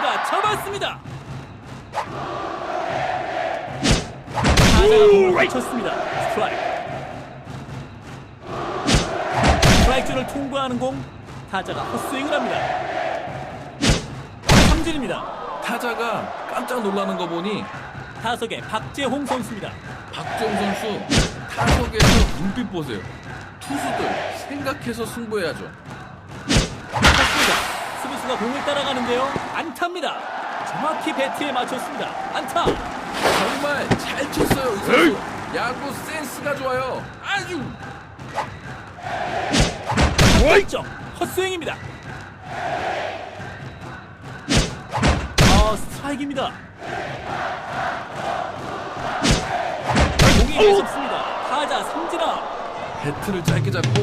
타자가 잡았습니다. 타자가 공을 맞췄습니다. 스트라이크. 스트라이크 존을 통과하는 공 타자가 헛스윙을 합니다. 삼진입니다. 타자가 깜짝 놀라는 거 보니 타석의 박재홍 선수입니다. 박정 선수 타석에서 눈빛 보세요. 투수들 생각해서 승부해야죠. 수비수가 공을 따라가는데요. 안타입니다. 정확히 배트에 맞췄습니다. 안타. 정말 잘 쳤어요, 이 선수. 야구 센스가 좋아요. 아주 점 헛스윙입니다. 아 스트라이크입니다. 공이 매섭습니다. 타자 삼진아. 배트를 짧게 잡고